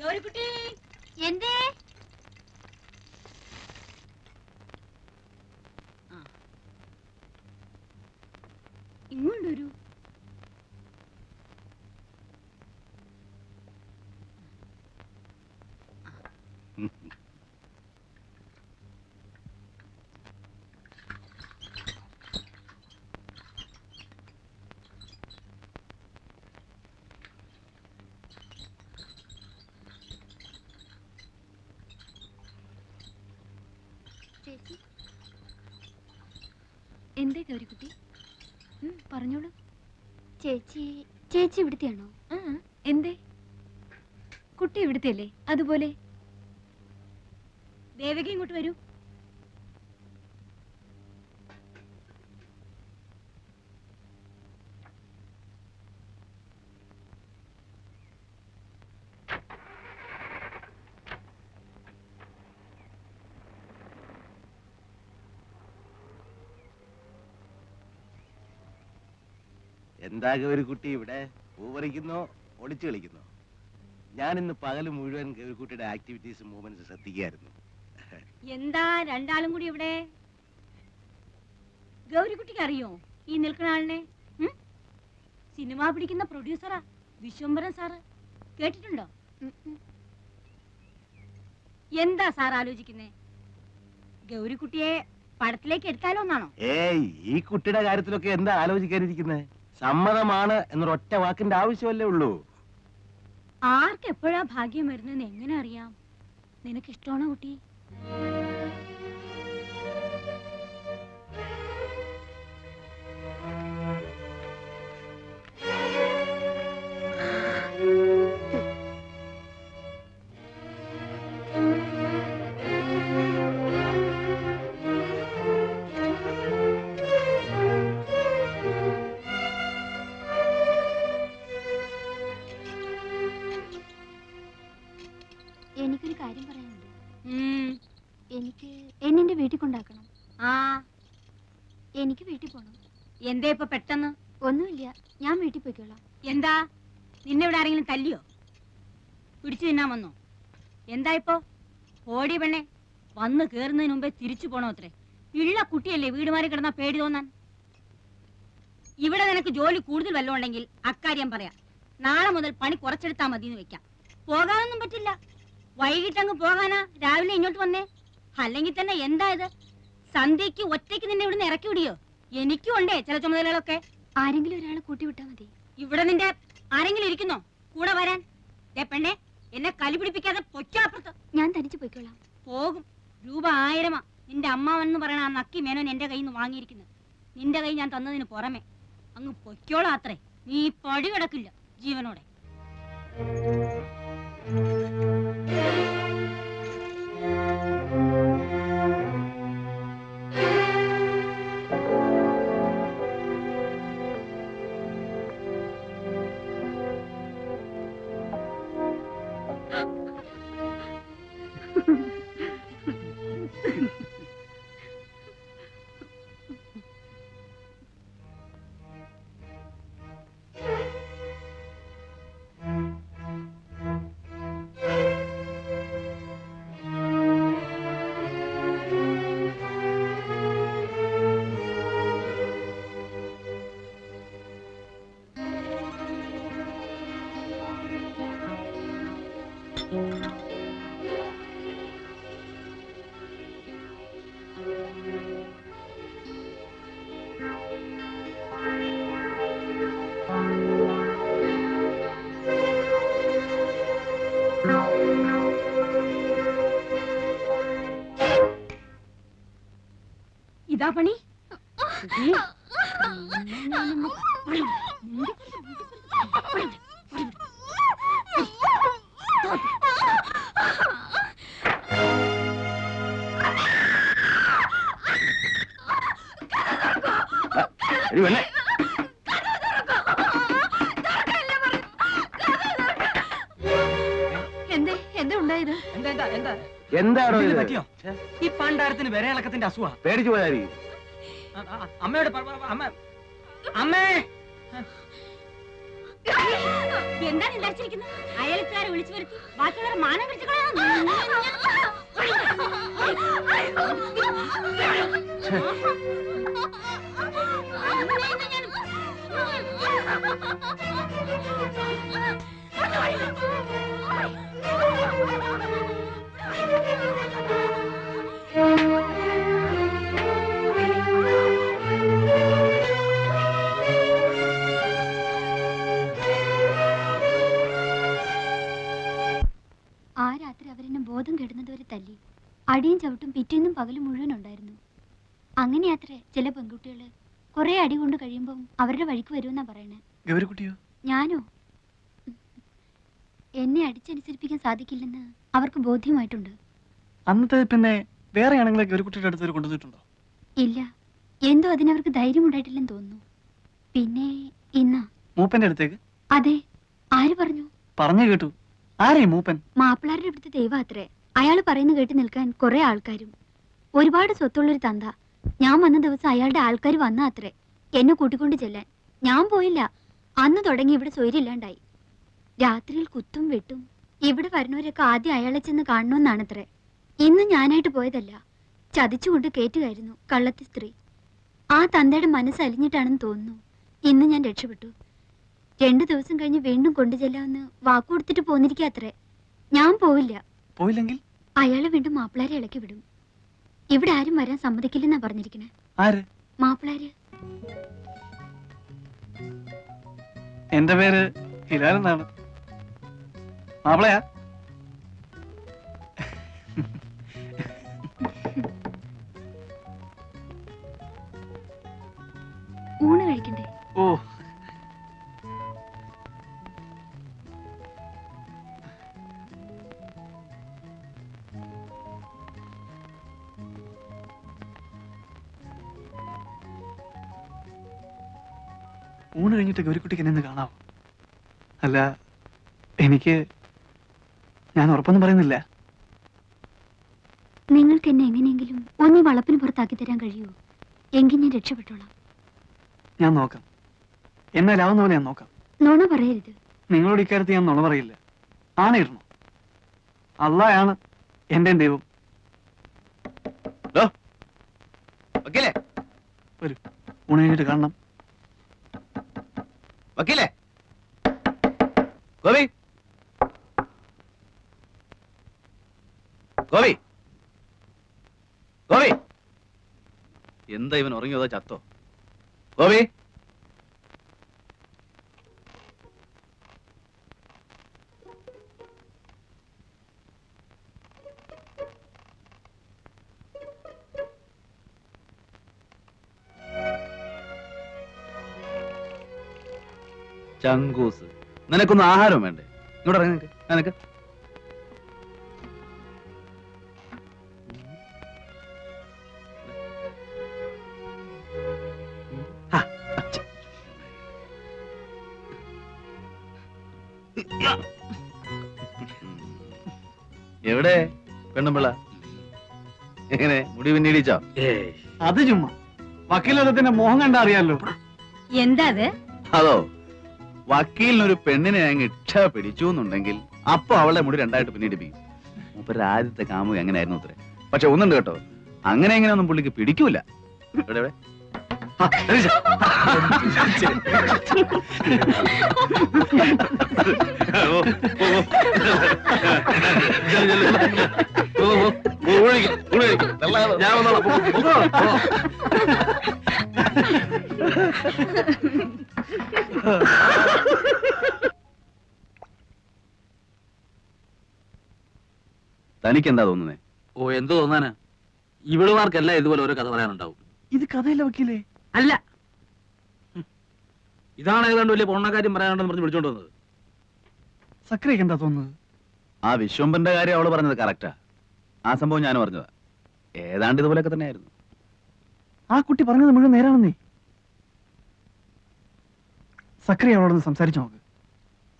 ഗൗരിക്കുട്ടി. എന്തേ? ഇങ്ങോട്ടൊരു. ചേച്ചി എന്തേ ഗൗരിക്കുട്ടി പറഞ്ഞോളൂ. ചേച്ചി ചേച്ചി ഇവിടുത്തെയാണോ? എന്തേ? കുട്ടി ഇവിടുത്തെ അല്ലേ അതുപോലെ. ദേവക ഇങ്ങോട്ട് വരൂ. എന്താ കുട്ടി ഇവിടെ പൂവറിക്കുന്നോ ഒളിച്ചു കളിക്കുന്നോ. ഞാൻ ഇന്ന് പകൽ മുഴുവൻ ഗൗരിക്കുട്ടിയുടെ ആക്ടിവിറ്റീസ് മൂവ്മെന്റ്സ് ശ്രദ്ധിക്കുകയായിരുന്നു. എന്താ രണ്ടാളും കൂടി ഇവിടെ? ഗൗരിക്കുട്ടിക്ക് അറിയോ ഈ നിൽക്കുന്ന ആളിനെ? സിനിമ പിടിക്കുന്ന പ്രൊഡ്യൂസറാ വിശ്വംബരൻ സാറ്. കേട്ടിട്ടുണ്ടോ. എന്താ സാർ ആലോചിക്കുന്നേ? ഗൗരിക്കുട്ടിയെ പടത്തിലേക്ക് എടുത്താലോ എന്നാണോ? ഏയ് ഈ കുട്ടിയുടെ കാര്യത്തിലൊക്കെ എന്താ ആലോചിക്കാനിരിക്കുന്നത് സമ്മതമാണ് എന്നൊരൊറ്റ വാക്കിന്റെ ആവശ്യമല്ലേ ഉള്ളൂ? ആർക്കെപ്പോഴാ ഭാഗ്യം വരുന്നെന്ന് എങ്ങനെ അറിയാം? നിനക്ക് ഇഷ്ടമാണോ കുട്ടി? എന്തേ ഇപ്പൊ പെട്ടെന്ന്? ഒന്നുമില്ല. ഞാൻ വീട്ടിൽ പോയിക്കോളാം. എന്താ? നിന്നെ ഇവിടെ ആരെങ്കിലും തല്ലിയോ? പിടിച്ചു തിന്നാൻ വന്നോ? എന്താ ഇപ്പോ? ഓടി പെണ്ണെ വന്ന് കേറുന്നതിന് മുമ്പേ തിരിച്ചു പോണോ അത്രേ? ഇള്ള കുട്ടിയല്ലേ വീട് മാറി കിടന്നാ പേടി തോന്നാൻ? ഇവിടെ നിനക്ക് ജോലി കൂടുതൽ വല്ലതും ഉണ്ടെങ്കിൽ അക്കാര്യം പറയാം. നാളെ മുതൽ പണി കുറച്ചെടുത്താ മതി എന്ന് വെക്കാം. പോകാനൊന്നും പറ്റില്ല. വൈകിട്ട് വൈകിട്ടങ്ങ് പോകാനാ രാവിലെ ഇങ്ങോട്ട് വന്നേ? അല്ലെങ്കിൽ തന്നെ എന്താ ഇത്? സന്ധ്യക്ക് ഒറ്റയ്ക്ക് നിന്നെ ഇവിടുന്ന് ഇറക്കി വിടിയോ? എനിക്കും ഉണ്ടേ ചില ചുമതലകളൊക്കെ. ആരെങ്കിലും ഒരാളെ കൂട്ടി വിട്ടാൽ മതി. ഇവിടെ നിന്റെ ആരെങ്കിലും ഇരിക്കുന്നോ? കൂടെ വരാൻ. ദേ പെണ്ണെ എന്നെ കലി പിടിപ്പിക്കാതെ പൊയ്ക്കാപ്പുറത്ത് ഞാൻ തനിച്ച് പോയിക്കോളാം. പോകും. രൂപ ആയിരമാ. നിന്റെ അമ്മാവെന്ന് പറയണ ആ നക്കി മേനോൻ എന്റെ കയ്യിൽ നിന്ന് വാങ്ങിയിരിക്കുന്നത് നിന്റെ കൈ ഞാൻ തന്നതിന് പുറമെ. അങ്ങ് പൊയ്ക്കോളാ അത്രേ. നീ പടി കിടക്കില്ല ജീവനോടെ. പണി പെണ്ണെ. എന്തേ? എന്താ ഉണ്ടായത്? എന്താ എന്താ എന്താ? എന്താണോ ഇത്? പറ്റിയോ? ഈ പണ്ടാരത്തിന് വിരയിളക്കത്തിന്റെ അസുഖ. പേടിച്ചു പോയായിരിക്കും അമ്മയോട് പറ- പറ- അമ്മ. അമ്മേ! എന്താണ് നിലച്ചിരിക്കുന്നത് അയൽക്കാരെ വിളിച്ചു വരുത്തി ബാക്കിയുള്ളവർ മാനം പിടിച്ചു രാത്രി അവരെന്നെ ബോധം കെടുന്നതുവരെ തല്ലി. അടിയും ചവിട്ടും പിറ്റേന്നും പകലും മുഴുവൻ ഉണ്ടായിരുന്നു. അങ്ങനെയാത്രേ ചില പെൺകുട്ടികൾ കുറെ അടി കൊണ്ട് കഴിയുമ്പോൾ അവരുടെ വഴിക്ക് വരുമെന്നാ പറയണേ. ഗൗരിക്കുട്ടിയോ ഞാനോ? എന്നെ അടിച്ചനുസരിപ്പിക്കാൻ സാധിക്കില്ലെന്ന് അവർക്ക് ബോധ്യമായിട്ടുണ്ട്. അന്നത്തെ പിന്നെ വേറെ ആണെങ്കിലെ ഗൗരിക്കുട്ടിയുടെ അടുത്ത് കൊണ്ടുവന്നിട്ടുണ്ടോ? ഇല്ല. എന്തോ അതിനവർക്ക് ധൈര്യം ഉണ്ടായിട്ടില്ലെന്ന് തോന്നുന്നു. പിന്നെ ഇന്നാ? മൂപ്പന്റെ അടുത്തേക്ക്? അതെ. ആര് പറഞ്ഞു? പറഞ്ഞു കേട്ടു. മാപ്പിളാരുടെ അടുത്ത് ദൈവാത്രേ. അയാൾ പറയുന്ന കേട്ട് നിൽക്കാൻ കുറെ ആൾക്കാരും. ഒരുപാട് സ്വത്തുള്ളൊരു തന്ത. ഞാൻ വന്ന ദിവസം അയാളുടെ ആൾക്കാർ വന്ന അത്രേ. എന്നെ കൂട്ടിക്കൊണ്ട് ചെല്ലാൻ. ഞാൻ പോയില്ല. അന്ന് തുടങ്ങി ഇവിടെ സ്വൈര്യമില്ലാണ്ടായി രാത്രിയിൽ കുത്തും വെട്ടും. ഇവിടെ വരുന്നവരൊക്കെ ആദ്യം അയാളെ ചെന്ന് കാണണമെന്നാണത്രേ ഇന്ന് ഞാനായിട്ട് പോയതല്ല. ചതിച്ചുകൊണ്ട് കേറ്റുകയായിരുന്നു കള്ളത്തി സ്ത്രീ. ആ തന്തയുടെ മനസ്സലിഞ്ഞിട്ടാണെന്ന് തോന്നുന്നു. ഇന്ന് ഞാൻ രക്ഷപ്പെട്ടു. രണ്ടു ദിവസം കഴിഞ്ഞ് വീണ്ടും കൊണ്ടുചെല്ലാമെന്ന് വാക്കുകൊടുത്തിട്ട് പോന്നിരിക്കാത്രേ ഞാൻ പോവില്ല. പോയില്ലെങ്കിൽ? അയാളെ വീണ്ടും മാപ്പിളാരെ ഇളക്കി വിടും. ഇവിടെ ആരും വരാൻ സമ്മതിക്കില്ലെന്നാ പറഞ്ഞിരിക്കണേ. ആര്? മാപ്പിളാര്. എന്റെ പേര് ഹിലാൽ എന്നാണ്. മാപ്പിളയാ? കഴിഞ്ഞിട്ട് ഗൗരിക്കുട്ടിക്ക് എന്നെ കാണാവോ? അല്ല എനിക്ക് ഞാൻ ഉറപ്പൊന്നും പറയുന്നില്ല. നിങ്ങൾക്ക് എന്നെ എങ്ങനെയെങ്കിലും ഒന്ന് വളപ്പിന് പുറത്താക്കി തരാൻ കഴിയുമോ? എങ്കിൽ ഞാൻ രക്ഷപ്പെട്ടോളാം. ഞാൻ നോക്കാം. എന്നാലാവുന്ന പോലെ ഞാൻ നോക്കാം. നുണ പറയരുത്. നിങ്ങളോട് ഇക്കാര്യത്തിൽ ഞാൻ നുണ പറയില്ല. ആണയിടണം അള്ളായാണ് എന്റെ ദൈവം. വരൂ. ഊണ് കഴിഞ്ഞിട്ട് കാണണം. വക്കീലേ? ഗോപി? ഗോപി? ഗോപി? എന്താ ഇവൻ ഉറങ്ങിയതോ ചത്തോ? ഗോപി? ചങ്കൂസ്. നിനക്കൊന്നും ആഹാരം വേണ്ടേ? ഇങ്ങോട്ട് ഇറങ്ങി നിനക്ക് നിനക്ക്. എവിടെ പെണ്ണുമ്പിള്ള? എങ്ങനെ മുടി പിന്നീടിച്ചോ അത് ചുമ്മാ. വക്കീലത്തിന്റെ മോഹം കണ്ടാ അറിയാലോ എന്താ അത്? അതോ? വക്കീലിനൊരു പെണ്ണിനെ അങ്ങ് ഇക്ഷ പിടിച്ചു എന്നുണ്ടെങ്കിൽ അപ്പൊ അവളെ മുടി രണ്ടായിട്ട് പിന്നീടിപ്പിക്കും അപ്പൊ ആദ്യത്തെ കാമു എങ്ങനെയായിരുന്നു അത്ര പക്ഷെ ഒന്നുണ്ട് കേട്ടോ അങ്ങനെ എങ്ങനെയൊന്നും പുള്ളിക്ക് പിടിക്കൂല എവിടെ, എവിടെ? ഓ, ഓ, ഓ. വെള്ളം ഞാൻ വന്നോളാം. പോ. തനിക്ക് എന്താ തോന്നുന്നേ? ഓ എന്ത് തോന്നാനാ? ഇവിടുമാർക്കല്ല ഇതുപോലെ ഓരോ കഥ പറയാനുണ്ടാവും. ഇത് കഥയല്ല വക്കീലേ? അല്ല. ഇതാണ് ഏതാണ്ട് വലിയ പൊണ്ണക്കാര്യം പറയാനുണ്ടെന്ന് പറഞ്ഞ് വിളിച്ചോണ്ട് വന്നത്. സക്രിയൊക്കെ എന്താ തോന്നുന്നത്? ആ വിശ്വംബന്റെ കാര്യം അവൾ പറഞ്ഞത് കറക്റ്റാ ആ. സംഭവം ഞാൻ പറഞ്ഞതാ ഏതാണ്ട് ഇതുപോലൊക്കെ തന്നെയായിരുന്നു. ആ കുട്ടി പറഞ്ഞത് മുഴുവൻ നേരാണെന്നേ. സക്രിയ അവളോടൊന്ന് സംസാരിച്ചു നോക്ക്.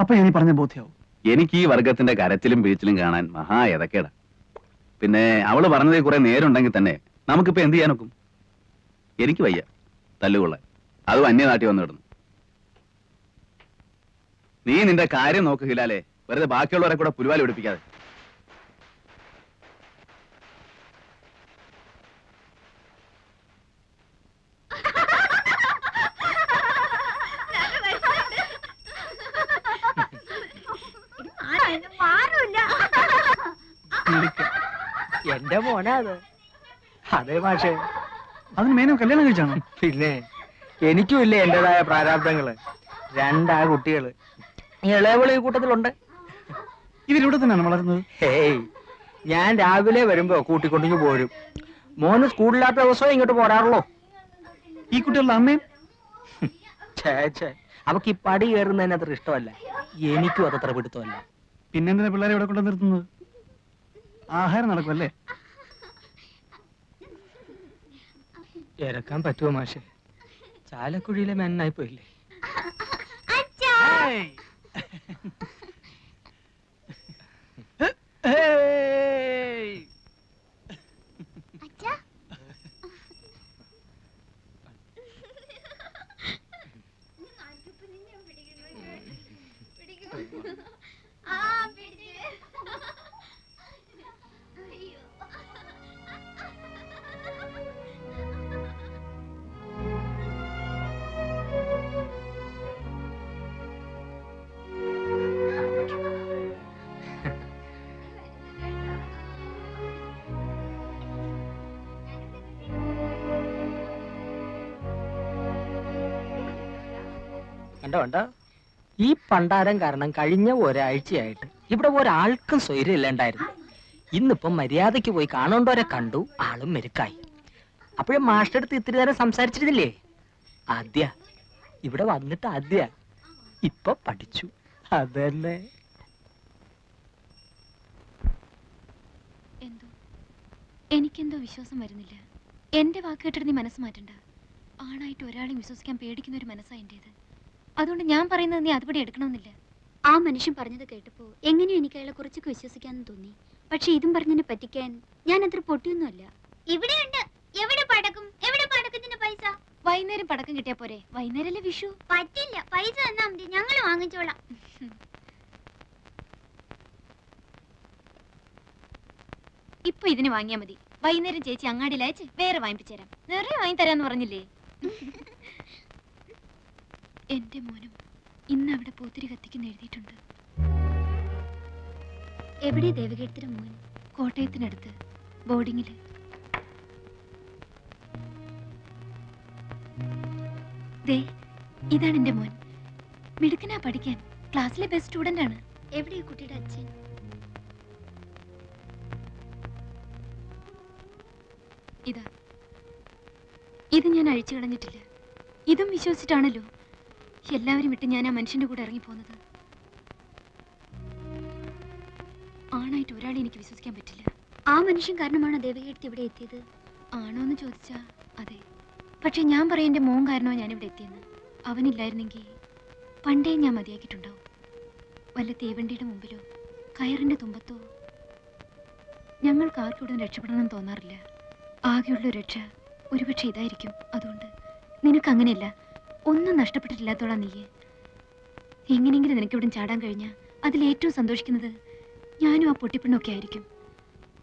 അപ്പൊ ഞാൻ പറഞ്ഞ ബോധ്യാവും. എനിക്ക് ഈ വർഗത്തിന്റെ കരച്ചിലും വീഴ്ചിലും കാണാൻ മഹാ എതക്കേടാ പിന്നെ അവൾ പറഞ്ഞതിൽ കുറെ നേരുണ്ടെങ്കിൽ തന്നെ നമുക്കിപ്പോ എന്ത് ചെയ്യാൻ നോക്കും എനിക്ക് വയ്യ. തല്ലുകൊള്ളാൻ. അതും അന്യനാട്ടി വന്നു കിടന്നു. നീ നിന്റെ കാര്യം നോക്ക് വെറുതെ ബാക്കിയുള്ളവരെ കൂടെ പുലുവാലി പിടിപ്പിക്കാതെ. എന്റെ മോനാ അത് അതെ മാഷേ. അതിന് മേനോ കല്യാണം കഴിച്ചാണോ? പിന്നെ എനിക്കും ഇല്ലേ എന്റേതായ പ്രാരാബ്ദങ്ങൾ. രണ്ടാ കുട്ടികൾ. ഇളയവൾ ഈ കൂട്ടത്തിലുണ്ട്. ഇവരിവിടെ തന്നെയാണ് വളരുന്നത്. ഹേയ് ഞാൻ രാവിലെ വരുമ്പോ കൂട്ടിക്കൊണ്ടിങ്ങ് പോരും. മോന് സ്കൂളില്ലാത്ത ദിവസമേ ഇങ്ങോട്ട് പോരാറുള്ളോ. ഈ കുട്ടികളുടെ അമ്മയും? ഛേ ഛേ അവക്ക് ഈ പടി കയറുന്നതിന് അത്ര ഇഷ്ടമല്ല. എനിക്കും അത് അതത്ര പിടുത്തമല്ല. പിന്നെന്തിനാ പിള്ളേരെ ഇവിടെ കൊണ്ടുവന്നിരുന്നത് നിർത്തുന്നത്? ആഹാരം നടക്കുമല്ലേ ഇറക്കാൻ പറ്റുമോ മാഷെ? ചാലക്കുഴിയിലെ മെന്നായി പോയില്ലേ? കണ്ടോ കണ്ടോ ഈ പണ്ടാരം കാരണം കഴിഞ്ഞ ഒരാഴ്ചയായിട്ട് ഇവിടെ ഒരാൾക്കും സ്വൈര്യം ഇല്ലാണ്ടായിരുന്നു ഇന്നിപ്പം മര്യാദയ്ക്ക് പോയി കാണേണ്ടവരെ കണ്ടു ആളും മെരുക്കായി. അപ്പോഴും മാസ്റ്റർ അടുത്ത് ഇത്തിരി നേരം സംസാരിച്ചിരുന്നില്ലേ? ആദ്യ. ഇവിടെ വന്നിട്ട് ആദ്യ. ഇപ്പൊ പഠിച്ചു. അതന്നെ. എന്തോ? എനിക്കെന്തോ വിശ്വാസം വരുന്നില്ല. എന്റെ വാക്ക് നീ മനസ്സ് മാറ്റണ്ട. ആണായിട്ട് ഒരാളെയും വിശ്വസിക്കാൻ പേടിക്കുന്ന ഒരു മനസ്സാണ് എന്റേത്. അതുകൊണ്ട് ഞാൻ പറയുന്നത് നീ അതുപടി എടുക്കണമെന്നില്ല. ആ മനുഷ്യൻ പറഞ്ഞത് കേട്ടപ്പോ എങ്ങനെയോ എനിക്ക് അയാളെ കുറച്ചൊക്കെ വിശ്വസിക്കാന്ന് തോന്നി. പക്ഷെ ഇതും പറഞ്ഞതിനെ പറ്റിക്കാൻ ഞാൻ അത്ര പൊട്ടിയൊന്നുമല്ല. ഇവിടെയുണ്ട്. എവിടെ പടക്കും? എവിടെ പടക്കത്തിന്റെ പൈസ? വൈകുന്നേരം പടക്കം കിട്ടിയാ പോരെ. വൈകുന്നേരല്ലേ വിഷു? പറ്റില്ല. പൈസ തന്നാ മതി. ഞങ്ങൾ വാങ്ങിച്ചോളാം. ഇപ്പൊ ഇതിന് വാങ്ങിയാ മതി. വൈകുന്നേരം ചേച്ചി അങ്ങാടിയിൽ അയച്ച് വേറെ വാങ്ങിപ്പിച്ചു തരാം നിറയെ വാങ്ങി തരാന്ന് പറഞ്ഞില്ലേ? എന്റെ മോനും ഇന്ന് അവിടെ പോത്തിരി കത്തിക്കുന്ന എഴുതിയിട്ടുണ്ട്. എവിടെ ദേവകീർത്തിയുടെ മോൻ? കോട്ടയത്തിനടുത്ത് ബോർഡിങ്ങിൽ. ദേ ഇതാണ് എന്റെ മോൻ. മിടുക്കനാ പഠിക്കാൻ. ക്ലാസ്സിലെ ബെസ്റ്റ് സ്റ്റുഡന്റ് ആണ്. എവിടെ ഈ കുട്ടിയുടെ അച്ഛൻ? ഇതാ. ഇത് ഞാൻ അഴിച്ചു കളഞ്ഞിട്ടില്ല. ഇതും വിശ്വസിച്ചിട്ടാണല്ലോ. എല്ലാവരും വിട്ട് ഞാൻ ആ മനുഷ്യന്റെ കൂടെ ഇറങ്ങി പോകുന്നത്. ആണായിട്ട് ഒരാളെ എനിക്ക് വിശ്വസിക്കാൻ പറ്റില്ല. ആ മനുഷ്യൻ കാരണമാണ് ദേവകീർത്തി ഇവിടെ എത്തിയത്? ആണോ എന്ന് ചോദിച്ചാ അതെ. പക്ഷെ ഞാൻ പറയും എന്റെ മോൻ കാരണമോ ഞാൻ ഇവിടെ എത്തിയെന്ന്. അവനില്ലായിരുന്നെങ്കിൽ പണ്ടേ ഞാൻ മതിയാക്കിയിട്ടുണ്ടാവും. വല്ല തീവണ്ടിയുടെ മുമ്പിലോ കയറിന്റെ തുമ്പത്തോ. ഞങ്ങൾക്ക് ആർക്കും രക്ഷപ്പെടണം തോന്നാറില്ല. ആകെയുള്ള രക്ഷ ഒരുപക്ഷെ ഇതായിരിക്കും. അതുകൊണ്ട് നിനക്ക് അങ്ങനെയല്ല. ഒന്നും നഷ്ടപ്പെട്ടിട്ടില്ലാത്തോളാ നീയെ. എങ്ങനെയെങ്കിലും നിനക്ക് ഇവിടെ ചാടാൻ കഴിഞ്ഞാൽ അതിൽ ഏറ്റവും സന്തോഷിക്കുന്നത് ഞാനും ആ പൊട്ടിപ്പെണ്ണൊക്കെ ആയിരിക്കും.